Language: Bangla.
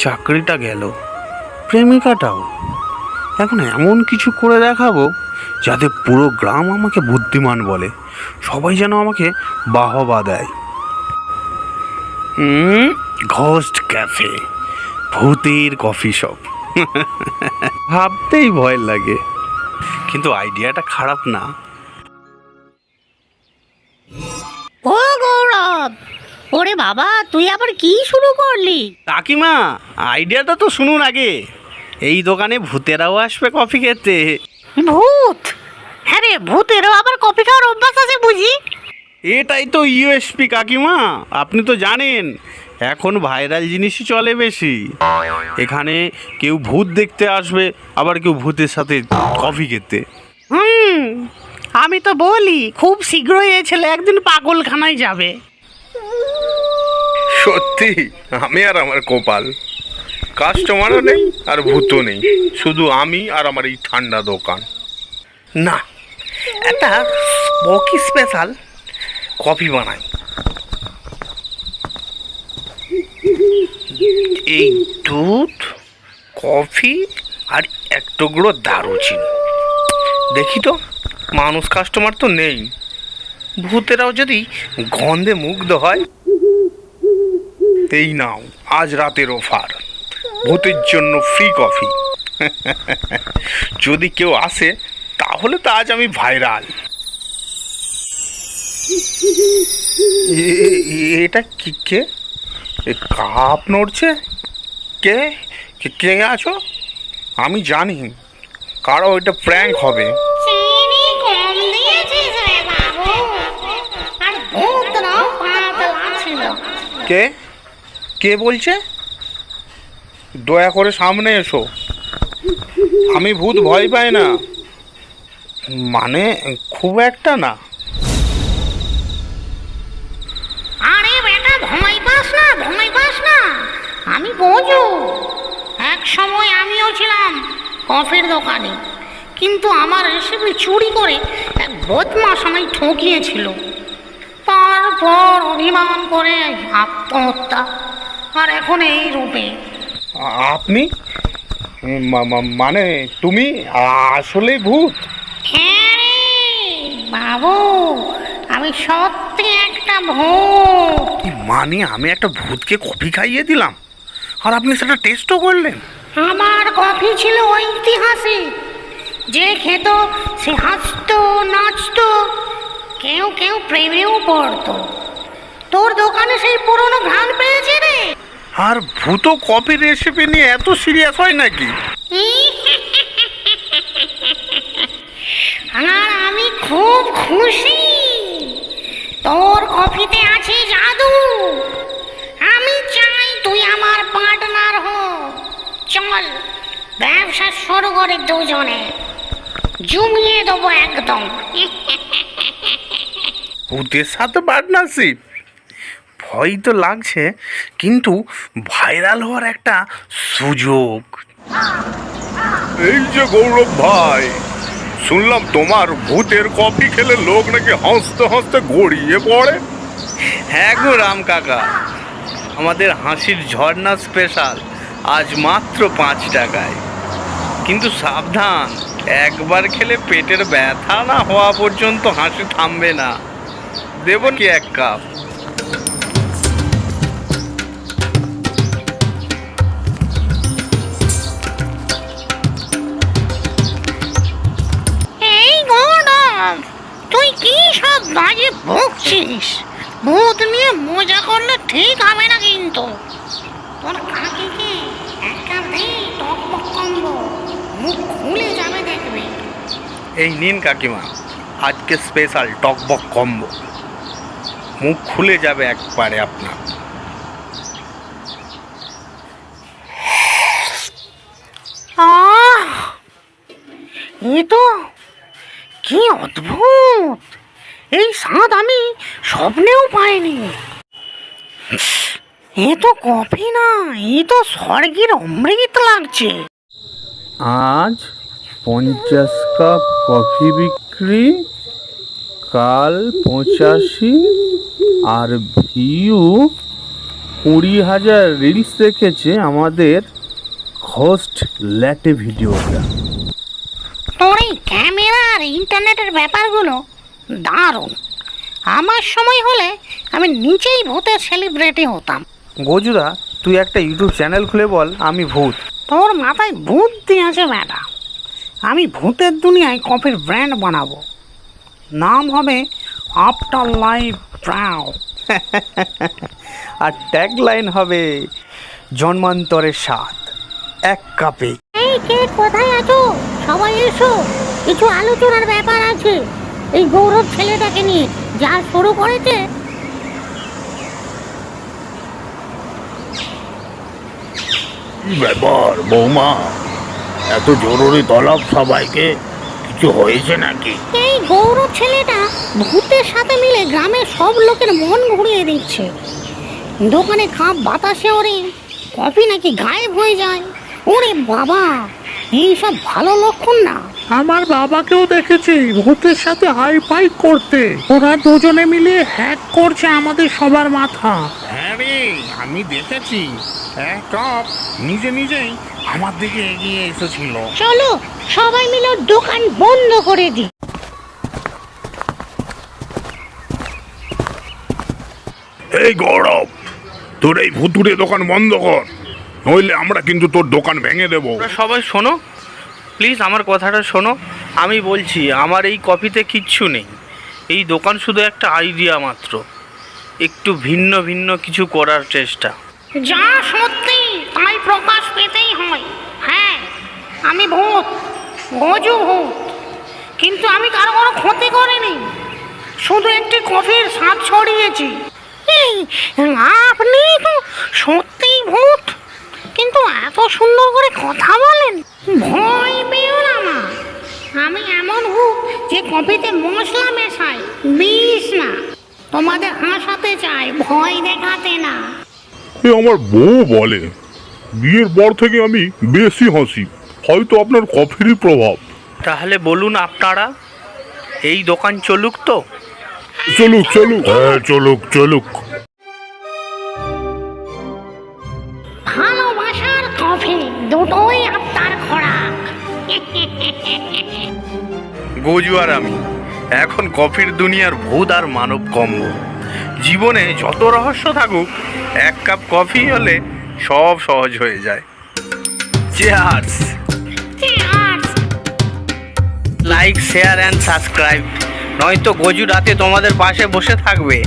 চাকরিটা গেল। প্রেমিকাটাও। এখন এমন কিছু করে দেখাবো যাতে পুরো গ্রাম আমাকে বুদ্ধিমান বলে। সবাই যেন আমাকে বাহবা দেয়। ঘোস্ট ক্যাফে, ভূতের কফি শপ। ভাবতেই ভয় লাগে। কিন্তু আইডিয়াটা খারাপ না। ওরে বাবা তুই আবার কি শুরু করলি? কাকিমা আইডিয়াটা তো শুনুন আগে। এই দোকানে ভূতেরাও আসবে কফি খেতে। ভূত? হ্যাঁ রে ভূতেরও আবার কফি খাওয়ার অভ্যাস আছে বুঝি? এটাই তো ইউএসপি কাকিমা আপনি তো জানেন এখন ভাইরাল জিনিসই চলে বেশি। এখানে কেউ ভূত দেখতে আসবে আবার কেউ ভূতের সাথে কফি খেতে। হুম আমি তো বলি খুব শীঘ্রই এই ছেলে একদিন পাগলখানায় যাবে। সত্যি? আমি আর আমার কপাল। কাস্টমারও নেই আর ভূতও নেই। শুধু আমি আর আমার এই ঠান্ডা দোকান। না, একটা স্পোকি স্পেশাল কফি বানাই। এই দুধ কফি আর এক টুকরো দারুচিনি। দেখি তো, মানুষ কাস্টমার তো নেই। ভূতেরাও যদি গন্ধে মুগ্ধ হয়। এই নাও আজ রাতের অফার। ভূতের জন্য ফ্রি কফি যদি কেউ আসে তাহলে তো আজ আমি ভাইরাল এটা কি কে? কাপ নড়ছে? কে? কে- কে আছো? আমি জানি। কারও এটা প্র্যাঙ্ক হবে। কে? কে বলছে? দয়া করে সামনে এসো। আমি ভূত ভয় পাই না। মানে খুব একটা না। আরে বেটা ঘুমাই পাস না ঘুমাই পাস না। আমি বোঝো। এক সময় আমিও ছিলাম কফির দোকানে। কিন্তু আমার রেসিপি চুরি করে এক বদমাস আমায় ঠকিয়েছিল। তারপর অভিমান করে আত্মহত্যা। আর এখন এই রূপে। আপনি? মানে তুমি আসলে ভূত? হ্যাঁ বাবু আমি সত্যি একটা ভূত। মানে আমি একটা ভূতকে কফি খাইয়ে দিলাম? আর আপনি সেটা টেস্টও করলেন? আমার কফি ছিল ঐতিহাসিক। যে খেত সে হাসতো নাচতো কেউ কেউ প্রেমেও পড়তো। তোর দোকানে সেই পুরনো ঘ্রাণ পেয়েছে রে? আর ভূত কফি রেসিপি নিয়ে এত সিরিয়াস হয় নাকি? আর আমি খুব খুশি। তোর কফিতে আছে জাদু। আমি চাই তুই আমার পার্টনার হ। চল ব্যবসা শুরু করে দুজনে। জমিয়ে দেবো একদম। ভূতের সাথে পার্টনারশিপ ভয় তো লাগছে কিন্তু ভাইরাল হওয়ার একটা সুযোগ। এই যে গৌরব ভাই শুনলাম তোমার ভূতের কফি খেলে লোক নাকি হাসতে হাসতে গড়িয়ে পড়ে। হ্যাঁ গো রাম কাকা আমাদের হাসির ঝর্ণা স্পেশাল আজ মাত্র পাঁচ টাকায়। কিন্তু সাবধান একবার খেলে পেটের ব্যথা না হওয়া পর্যন্ত হাসি থামবে না। দেব কি এক কাপ? সব বাজে বকছিস। ভূত নিয়ে মজা করলে ঠিক হবে না কিন্তু। তোর কাকিকে টক মুখ খুলে যাবে দেখবে। এই নিন কাকিমা আজকে স্পেশাল টকবক কম্বো। মুখ খুলে যাবে একবারে আপনার। এ তো কি অদ্ভুত! এই স্বাদ আমি স্বপ্নেও পাইনি। এ তো কফি না এ তো স্বর্গের অমৃত লাগছে। আজ পঞ্চাশ কাপ কফি বিক্রি কাল পঁচাশি আর ভিউ কুড়ি হাজার রিলস দেখেছে আমাদের হোস্ট ল্যাটে ভিডিওটা। তোর এই ক্যামেরা আর ইন্টারনেটের ব্যাপারগুলো দারুণ। আমার সময় হলে আমি নিচেই ভূতের সেলিব্রিটি হতাম। গজুদা তুই একটা ইউটিউব চ্যানেল খুলে বল আমি ভূত। তোর মাথায় বুদ্ধি আছে ম্যাডাম। আমি ভূতের দুনিয়ায় কফির ব্র্যান্ড বানাবো। নাম হবে আফটার লাইফ প্রাউ আর ট্যাগ লাইন হবে জন্মান্তরের স্বাদ এক কাপে। এই কে কোথায় আছো? সবাই এসো। কিছু আলোচনার ব্যাপার আছে। এই গৌরব ছেলেটাকে নিয়ে যা শুরু করেছে। কি ব্যাপার বৌমা? এত জরুরি তলব সবাইকে? কিছু হয়েছে নাকি? এই গৌরব ছেলেটা ভূতের সাথে মিলে গ্রামের সব লোকের মন ঘুরিয়ে দিচ্ছে। দোকানে কাপ বাতাসে ওরে কফি নাকি গায়েব হয়ে যায়। ওরে বাবা এইসব ভালো লক্ষণ না। আমার বাবাকেও দেখেছি ভূতের সাথে হাই ফাই করতে। ওরা দুজনে মিলে হ্যাক করছে আমাদের সবার মাথা। হ্যাঁ রে আমি দেখেছি। এক কাপ নিজে নিজেই আমার দিকে এগিয়ে এসেছিল। চলো সবাই মিলে ওর দোকান বন্ধ করে দিই। এই গৌরব তোর এই ভুতুরে দোকান বন্ধ কর। নইলে আমরা কিন্তু তোর দোকান ভেঙে দেবো। সবাই শোনো প্লিজ আমার কথাটা শোনো। আমি বলছি, আমার এই কফিতে কিচ্ছু নেই। এই দোকান শুধু একটা আইডিয়া মাত্র। একটু ভিন্ন ভিন্ন কিছু করার চেষ্টা। যা সত্যি, তাই প্রকাশ পেতেই হয়। হ্যাঁ আমি ভূত, গজু ভূত। কিন্তু আমি কারও কোনো ক্ষতি করিনি। শুধু একটি কফির স্বাদ ছড়িয়েছি। আপনি তো সত্যিই ভূত। কিন্তু এত সুন্দর করে কথা বলেন ভয় পেও না মা আমি এমন ভূত যে কফিতে মশলা মেশাই বিষ না। তোমাদের হাসাতে চাই ভয় দেখাতে না। এ আমার বউ বলে বিয়ের পর থেকে আমি বেশি হাসি হয়তো আপনার কফিরই প্রভাব। তাহলে বলুন আপনারা এই দোকান চলুক তো? চলুক চলুক। হ্যাঁ চলুক চলুক। গজু আর আমি এখন কফির দুনিয়ার ভূত আর মানব কম্ব। জীবনে যত রহস্য থাকুক এক কাপ কফি হলে সব সহজ হয়ে যায়। Cheers like share and subscribe নয়তো গজু রাতে তোমাদের পাশে বসে থাকবে।